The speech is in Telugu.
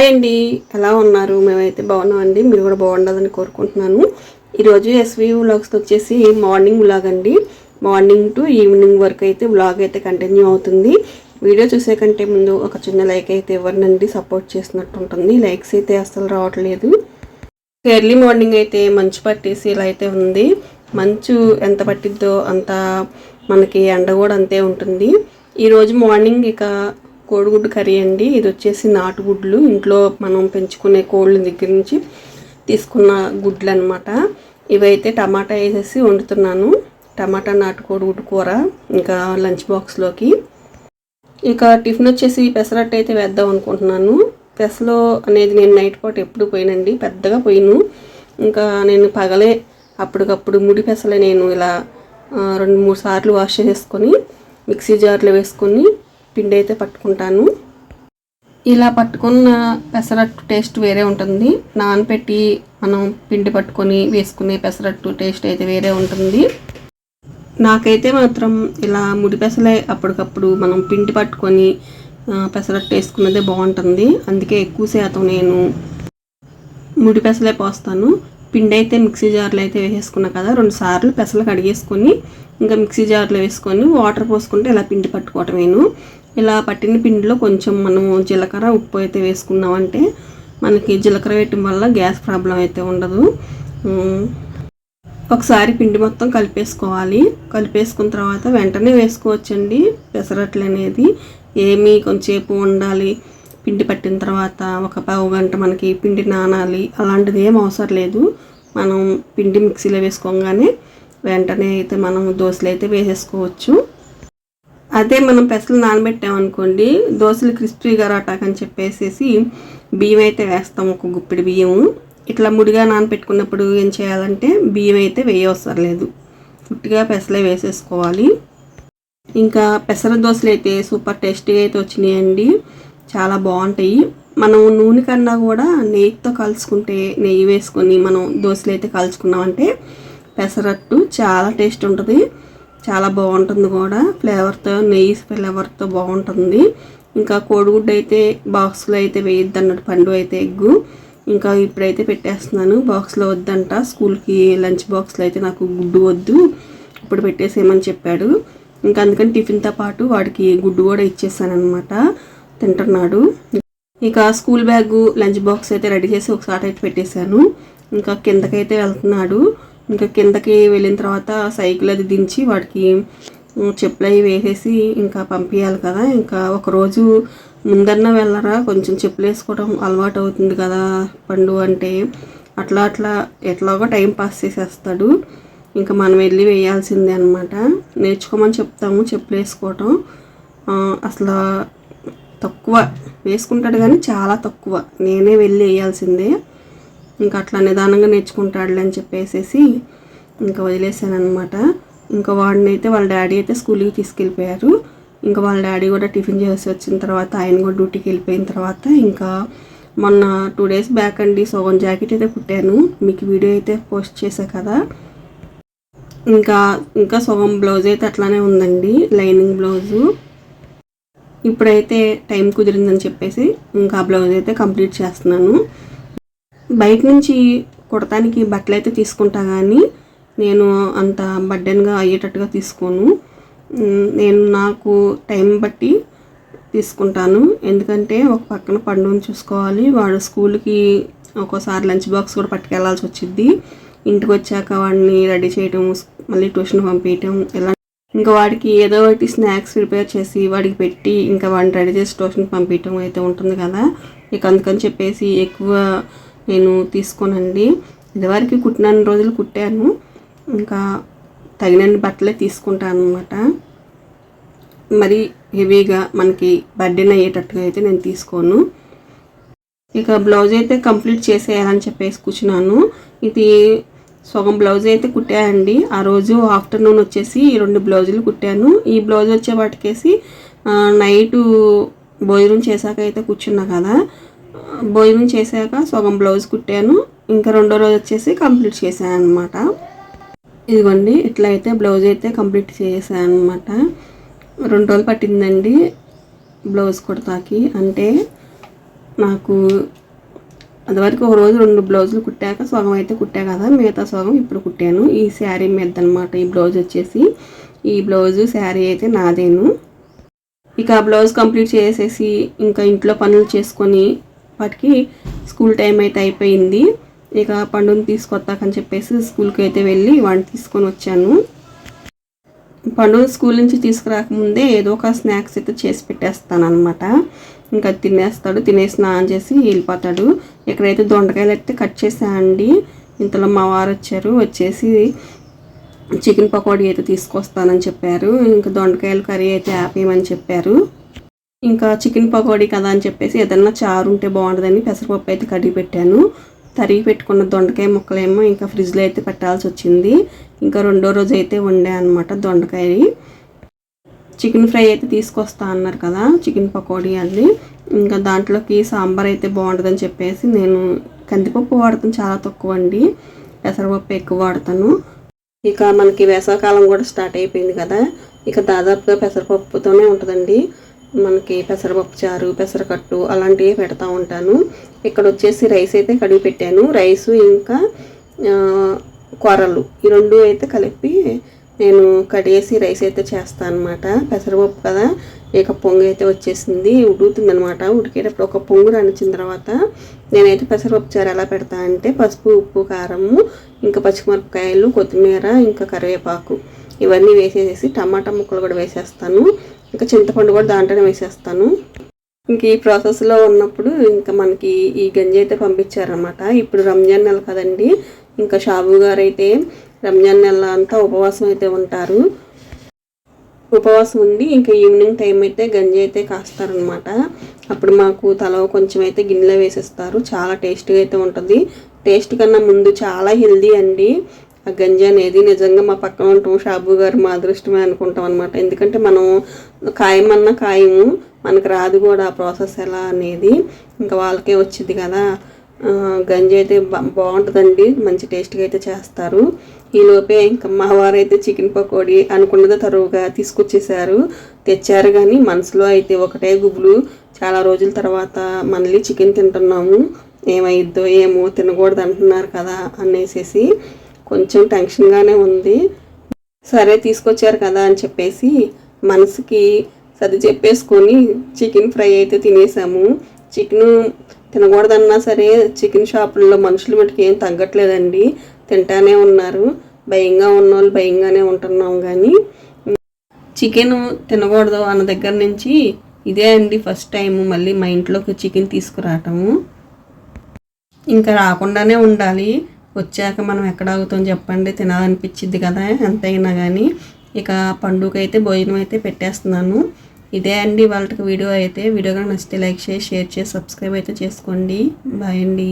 హాయ్ అండి. ఎలా ఉన్నారు? మేమైతే బాగున్నామండి. మీరు కూడా బాగుండదని కోరుకుంటున్నాను. ఈరోజు ఎస్వి వ్లాగ్స్ వచ్చేసి మార్నింగ్ వ్లాగ్ అండి. మార్నింగ్ టు ఈవినింగ్ వరకు అయితే వ్లాగ్ అయితే కంటిన్యూ అవుతుంది. వీడియో చూసే కంటే ముందు ఒక చిన్న లైక్ అయితే ఇవ్వనండి. సపోర్ట్ చేసినట్టు ఉంటుంది. లైక్స్ అయితే అస్సలు రావట్లేదు. ఎర్లీ మార్నింగ్ అయితే మంచు పట్టేసి ఇలా అయితే ఉంది. మంచు ఎంత పట్టిద్దో అంత మనకి ఎండ కూడా అంతే ఉంటుంది. ఈరోజు మార్నింగ్ ఇక కోడిగుడ్డు కర్రీ అండి. ఇది వచ్చేసి నాటుగుడ్లు. ఇంట్లో మనం పెంచుకునే కోళ్ళ దగ్గర నుంచి తీసుకున్న గుడ్లు అనమాట ఇవైతే టమాటా వేసేసి వండుతున్నాను. టమాటా నాటుకోడిగుడ్డు కూర ఇంకా లంచ్ బాక్స్లోకి ఇక టిఫిన్ వచ్చేసి పెసరట్టు అయితే వేద్దాం అనుకుంటున్నాను. పెసలో అనేది నేను నైట్ పూట ఎప్పుడు పోయినండి. పెద్దగా పోయిను. ఇంకా నేను పగలే అప్పటికప్పుడు ముడి పెసలే నేను ఇలా రెండు మూడు సార్లు వాష్ చేసుకొని మిక్సీ జార్లో వేసుకొని పిండి అయితే పట్టుకుంటాను. ఇలా పట్టుకున్న పెసరట్టు టేస్ట్ వేరే ఉంటుంది. నానపెట్టి మనం పిండి పట్టుకొని వేసుకునే పెసరట్టు టేస్ట్ అయితే వేరే ఉంటుంది. నాకైతే మాత్రం ఇలా ముడి పెసలే అప్పటికప్పుడు మనం పిండి పట్టుకొని పెసరట్టు వేసుకున్నదే బాగుంటుంది. అందుకే ఎక్కువ శాతం నేను ముడి పెసలే పోస్తాను. పిండి అయితే మిక్సీ జార్లో అయితే వేసేసుకున్నా కదా రెండు సార్లు పెసలు కడిగేసుకొని ఇంకా మిక్సీ జార్లో వేసుకొని వాటర్ పోసుకుంటే ఇలా పిండి పట్టుకోవటమేను ఇలా పట్టిన పిండిలో కొంచెం మనము జీలకర్ర ఉప్పు అయితే వేసుకున్నామంటే మనకి జీలకర్ర వేయటం వల్ల గ్యాస్ ప్రాబ్లం అయితే ఉండదు. ఒకసారి పిండి మొత్తం కలిపేసుకోవాలి. కలిపేసుకున్న తర్వాత వెంటనే వేసుకోవచ్చండి పెసరట్లు అనేది ఏమి కొంచెంసేపు ఉండాలి. పిండి పట్టిన తర్వాత ఒక పావు గంట మనకి పిండి నానాలి. అలాంటిది ఏం అవసరం లేదు. మనం పిండి మిక్సీలో వేసుకోగానే వెంటనే అయితే మనం దోశలు అయితే వేసేసుకోవచ్చు. అదే మనం పెసలు నానబెట్టామనుకోండి దోశలు క్రిస్పీగా రాటాకని చెప్పేసేసి బియ్యం అయితే వేస్తాం ఒక గుప్పిడి బియ్యం ఇట్లా ముడిగా నానబెట్టుకున్నప్పుడు ఏం చేయాలంటే బియ్యం అయితే వేయవసరం లేదు. పుట్టిగా పెసలే వేసేసుకోవాలి. ఇంకా పెసర దోశలు అయితే సూపర్ టేస్టీగా అయితే వచ్చినాయండి. చాలా బాగుంటాయి. మనం నూనె కన్నా కూడా నెయ్యితో కలుసుకుంటే నెయ్యి వేసుకొని మనం దోశలు అయితే కలుసుకున్నామంటే పెసరట్టు చాలా టేస్ట్ ఉంటుంది. చాలా బాగుంటుంది కూడా. ఫ్లేవర్తో నెయ్యి ఫ్లేవర్తో బాగుంటుంది. ఇంకా కోడిగుడ్డు అయితే బాక్స్లో అయితే వేయద్దు అన్నట్టు పండు అయితే ఎగ్గు. ఇంకా ఇప్పుడైతే పెట్టేస్తున్నాను. బాక్స్లో వద్దంట. స్కూల్కి లంచ్ బాక్స్లో అయితే నాకు గుడ్డు వద్దు. ఇప్పుడు పెట్టేసేయమని చెప్పాడు. ఇంకా అందుకని టిఫిన్తో పాటు వాడికి గుడ్డు కూడా ఇచ్చేసాను అనమాట తింటున్నాడు. ఇక స్కూల్ బ్యాగ్ లంచ్ బాక్స్ అయితే రెడీ చేసి ఒకసారి అయితే పెట్టేశాను. ఇంకా కిందకైతే వెళ్తున్నాడు. ఇంకా కిందకి వెళ్ళిన తర్వాత సైకిల్ అది దించి వాడికి చెప్పులు అవి వేసేసి ఇంకా పంపించాలి కదా. ఇంకా ఒకరోజు ముందన్న వెళ్ళరా కొంచెం చెప్పులు వేసుకోవడం అలవాటు అవుతుంది కదా పండు అంటే. అట్లా అట్లా ఎట్లాగో టైం పాస్ చేసేస్తాడు. ఇంకా మనం వెళ్ళి వేయాల్సిందే అనమాట నేర్చుకోమని చెప్తాము చెప్పులు వేసుకోవటం. అసలు తక్కువ. వేసుకుంటాడు కానీ చాలా తక్కువ. నేనే వెళ్ళి వేయాల్సిందే. ఇంకా అట్లా నిదానంగా నేర్చుకుంటాడులే అని చెప్పేసేసి ఇంకా వదిలేసాను అనమాట ఇంకా వాడిని అయితే వాళ్ళ డాడీ అయితే స్కూల్కి తీసుకెళ్ళిపోయారు. ఇంకా వాళ్ళ డాడీ కూడా టిఫిన్ చేసి వచ్చిన తర్వాత ఆయన కూడా డ్యూటీకి వెళ్ళిపోయిన తర్వాత ఇంకా మొన్న టూ డేస్ బ్యాక్ అండి సగం జాకెట్ అయితే కుట్టాను. మీకు వీడియో అయితే పోస్ట్ చేశా కదా. ఇంకా ఇంకా సగం బ్లౌజ్ అయితే అట్లానే ఉందండి. Lining blouse. ఇప్పుడైతే టైం కుదిరిందని చెప్పేసి ఇంకా బ్లౌజ్ అయితే కంప్లీట్ చేస్తున్నాను. బయట నుంచి కుడటానికి బట్టలు అయితే తీసుకుంటా కానీ నేను అంత బడ్డెన్గా అయ్యేటట్టుగా తీసుకోను. నేను నాకు టైం బట్టి తీసుకుంటాను. ఎందుకంటే ఒక పక్కన పండుగను చూసుకోవాలి. వాడు స్కూల్కి ఒక్కోసారి లంచ్ బాక్స్ కూడా పట్టుకెళ్ళాల్సి వచ్చింది ఇంటికి వచ్చాక వాడిని రెడీ చేయటం మళ్ళీ ట్యూషన్ పంపించటం ఇలా ఇంకా వాడికి ఏదో ఒకటి స్నాక్స్ ప్రిపేర్ చేసి వాడికి పెట్టి ఇంకా వాడిని రెడీ చేసి ట్యూషన్ పంపించడం అయితే ఉంటుంది కదా. ఇక అందుకని చెప్పేసి ఎక్కువ నేను తీసుకోనండి. ఇదివరకు కుట్టిన రోజులు కుట్టాను. ఇంకా తగినన్ని బట్టలే తీసుకుంటాను అనమాట మరి హెవీగా మనకి బర్డెన్ అయ్యేటట్టుగా అయితే నేను తీసుకోను. ఇక బ్లౌజ్ అయితే కంప్లీట్ చేసేయాలని చెప్పేసి కూర్చున్నాను. ఇది సగం బ్లౌజ్ అయితే కుట్టాయండి ఆ రోజు ఆఫ్టర్నూన్ వచ్చేసి ఈ రెండు బ్లౌజులు కుట్టాను. ఈ బ్లౌజ్ వచ్చే వాటికేసి నైట్ భోజనం చేశాక అయితే కూర్చున్నా కదా. భోజనం చేశాక సగం బ్లౌజ్ కుట్టాను. ఇంకా రెండో రోజు వచ్చేసి కంప్లీట్ చేశాను అనమాట ఇదిగోండి ఇట్లా అయితే బ్లౌజ్ అయితే కంప్లీట్ చేసాను అనమాట రెండు రోజులు పట్టిందండి బ్లౌజ్ కుడతాకి. అంటే నాకు అంతవరకు ఒక రోజు రెండు బ్లౌజులు కుట్టాక సగం అయితే కుట్టా కదా మిగతా సగం ఇప్పుడు కుట్టాను. ఈ శారీ మీద అనమాట ఈ బ్లౌజ్ వచ్చేసి. ఈ బ్లౌజు శారీ అయితే నాదేను. ఇక ఆ బ్లౌజ్ కంప్లీట్ చేసేసి ఇంకా ఇంట్లో పనులు చేసుకొని వాటికి స్కూల్ టైం అయితే అయిపోయింది. ఇక పండుని తీసుకొస్తాకని చెప్పేసి స్కూల్కి అయితే వెళ్ళి వాడిని తీసుకొని వచ్చాను. పండు స్కూల్ నుంచి తీసుకురాకముందే ఏదో ఒక స్నాక్స్ అయితే చేసి పెట్టేస్తాను అనమాట ఇంకా తినేస్తాడు. తినేసి స్నానం చేసి వెళ్ళిపోతాడు. ఎక్కడైతే దొండకాయలు అయితే కట్ చేసాయండి ఇంతలో మా వారు వచ్చారు. వచ్చేసి చికెన్ పకోడీ అయితే తీసుకొస్తానని చెప్పారు. ఇంకా దొండకాయలు కర్రీ అయితే ఆపేయమని చెప్పారు. ఇంకా చికెన్ పకోడీ కదా అని చెప్పేసి ఏదన్నా చారు ఉంటే బాగుంటుందని పెసరపప్పు అయితే కడిగి పెట్టాను. తరిగి పెట్టుకున్న దొండకాయ ముక్కలేమో ఇంకా ఫ్రిడ్జ్లో అయితే పెట్టాల్సి వచ్చింది. ఇంకా రెండో రోజు అయితే వండే అనమాట దొండకాయ చికెన్ ఫ్రై అయితే తీసుకొస్తా అన్నారు కదా చికెన్ పకోడీ అది. ఇంకా దాంట్లోకి సాంబార్ అయితే బాగుంటుందని చెప్పేసి నేను కందిపప్పు వాడతాను చాలా తక్కువ అండి. పెసరపప్పు ఎక్కువ వాడతాను. ఇక మనకి వేసవకాలం కూడా స్టార్ట్ అయిపోయింది కదా ఇక దాదాపుగా పెసరపప్పుతోనే ఉంటుందండి. మనకి పెసరపప్పు చారు పెసరకట్టు అలాంటివి పెడతా ఉంటాను. ఇక్కడ వచ్చేసి రైస్ అయితే కడిగి పెట్టాను. రైసు ఇంకా కూరలు ఈ రెండు అయితే కలిపి నేను కడిగేసి రైస్ అయితే చేస్తాను అనమాట పెసరపప్పు కదా. ఇక పొంగు అయితే వచ్చేసింది. ఉడుకుతుంది అనమాట ఉడికేటప్పుడు ఒక పొంగు రానిచ్చిన తర్వాత నేనైతే పెసరపప్పు చారు ఎలా పెడతా అంటే పసుపు ఉప్పు కారము ఇంకా పచ్చిమిరపకాయలు కొత్తిమీర ఇంకా కరివేపాకు ఇవన్నీ వేసేసి టమాటా ముక్కలు కూడా వేసేస్తాను. ఇంకా చింతపండు కూడా దాంట్లోనే వేసేస్తాను. ఇంక ఈ ప్రాసెస్లో ఉన్నప్పుడు ఇంకా మనకి ఈ గంజి అయితే పంపించారనమాట ఇప్పుడు రంజాన్ నెల కదండి. ఇంకా షాబు గారు అయితే రంజాన్ నెల అంతా ఉపవాసం అయితే ఉంటారు. ఉపవాసం ఉండి ఇంకా ఈవినింగ్ టైం అయితే గంజి అయితే కాస్తారనమాట అప్పుడు మాకు తల కొంచెం అయితే గిన్నెలో వేసేస్తారు. చాలా టేస్ట్గా అయితే ఉంటుంది. టేస్ట్ కన్నా ముందు చాలా హెల్దీ అండి. ఆ గంజి అనేది నిజంగా మా పక్కన ఉంటాం షాబు గారు మా అదృష్టమే అనుకుంటాం అనమాట ఎందుకంటే మనం ఖాయమన్నా ఖాయము మనకు రాదు కూడా ఆ ప్రాసెస్ ఎలా అనేది. ఇంకా వాళ్ళకే వచ్చింది కదా. గంజి అయితే బా- బాగుంటుందండి. మంచి టేస్ట్గా అయితే చేస్తారు. ఈ లోపే ఇంకా మావారు అయితే చికెన్ పకోడీ అనుకున్నది తరువుగా తీసుకొచ్చేసారు. తెచ్చారు కానీ మనసులో అయితే ఒకటే గుబులు. చాలా రోజుల తర్వాత మళ్ళీ చికెన్ తింటున్నాము. ఏమైద్దో ఏమో తినకూడదు అంటున్నారు కదా అనేసేసి కొంచెం టెన్షన్గానే ఉంది. సరే తీసుకొచ్చారు కదా అని చెప్పేసి మనసుకి సర్ది చెప్పేసుకొని చికెన్ ఫ్రై అయితే తినేసాము. చికెను తినకూడదన్నా సరే చికెన్ షాపుల్లో మనుషులు మటుకు ఏం తగ్గట్లేదండి. తింటానే ఉన్నారు. భయంగా ఉన్న వాళ్ళు భయంగానే ఉంటున్నాం కానీ చికెన్ తినకూడదు అన్న దగ్గర నుంచి ఇదే అండి ఫస్ట్ టైం మళ్ళీ మా ఇంట్లోకి చికెన్ తీసుకురావటము. ఇంకా రాకుండానే ఉండాలి. వచ్చాక మనం ఎక్కడ ఆగుతాం చెప్పండి. తినాలనిపించింది కదా ఎంతైనా కానీ ఇక పండుగ అయితే భోజనం అయితే పెట్టేస్తున్నాను. ఇదే అండి వాళ్ళకి వీడియో అయితే. వీడియో కానీ నచ్చితే లైక్ చేసి షేర్ చేసి సబ్స్క్రైబ్ అయితే చేసుకోండి. బాయ్ అండి.